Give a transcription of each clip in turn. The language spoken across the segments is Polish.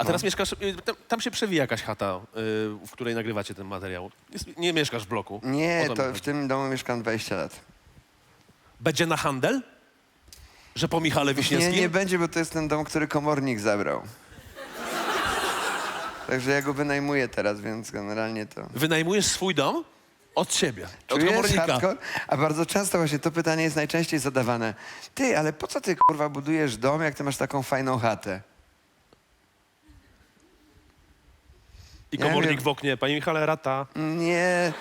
A teraz mieszkasz, y, tam, tam się przewija jakaś chata, y, w której nagrywacie ten materiał. Jest, nie mieszkasz w bloku. Nie, O mi to chodzi. w tym domu mieszkam 20 lat. Będzie na handel? Że po Michale Nie, Wiśniewskim? nie będzie, bo to jest ten dom, który komornik zabrał. Także ja go wynajmuję teraz, więc generalnie to... Wynajmujesz swój dom od siebie, od Czujesz komornika. hardcore? A bardzo często właśnie to pytanie jest najczęściej zadawane. Ty, ale po co ty kurwa budujesz dom, jak ty masz taką fajną chatę? I Ja komornik wiem. w oknie. Panie Michale, rata. Nie,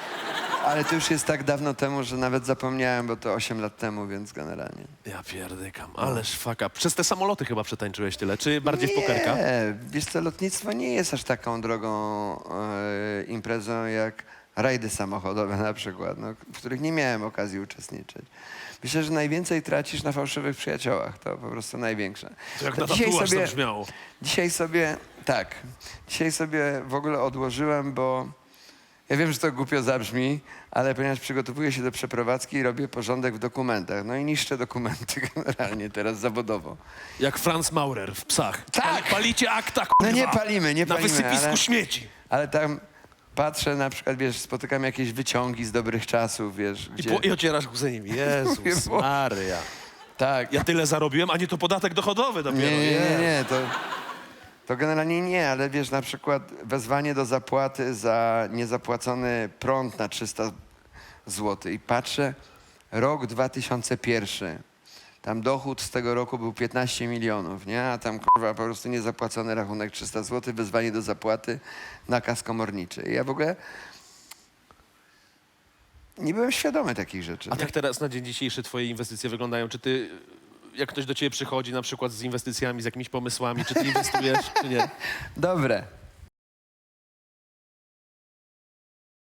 ale to już jest tak dawno temu, że nawet zapomniałem, bo to 8 lat temu, więc generalnie. Ja pierdykam, ależ faka. Przez te samoloty chyba przetańczyłeś tyle, czy bardziej w nie, pokerka? wiesz co, lotnictwo nie jest aż taką drogą e, imprezą jak rajdy samochodowe na przykład, no, w których nie miałem okazji uczestniczyć. Myślę, że najwięcej tracisz na fałszywych przyjaciołach, to po prostu największe. To jak To na tatuaż zabrzmiało. Dzisiaj sobie, tak, dzisiaj sobie w ogóle odłożyłem, bo ja wiem, że to głupio zabrzmi, ale ponieważ przygotowuję się do przeprowadzki i robię porządek w dokumentach, no i niszczę dokumenty generalnie teraz zawodowo. Jak Franz Maurer w Psach. Tak. Pali, palicie akta, No kurwa. nie palimy, nie Na palimy, wysypisku ale- śmieci. Ale tam patrzę na przykład, wiesz, spotykam jakieś wyciągi z dobrych czasów, wiesz, I, gdzie... po, I ocierasz łzy nimi. Jezus bo- Maria. Tak. Ja tyle zarobiłem, a nie to podatek dochodowy dopiero. Nie, nie, nie, nie, to, to generalnie nie, ale wiesz, na przykład wezwanie do zapłaty za niezapłacony prąd na 300 zł i patrzę, rok 2001, tam dochód z tego roku był 15 milionów, nie? A tam kurwa po prostu niezapłacony rachunek 300 zł, wezwanie do zapłaty, nakaz komorniczy. I ja w ogóle nie byłem świadomy takich rzeczy. A tak teraz na dzień dzisiejszy twoje inwestycje wyglądają? Czy ty, jak ktoś do ciebie przychodzi na przykład z inwestycjami, z jakimiś pomysłami, czy ty inwestujesz, czy nie? Dobre.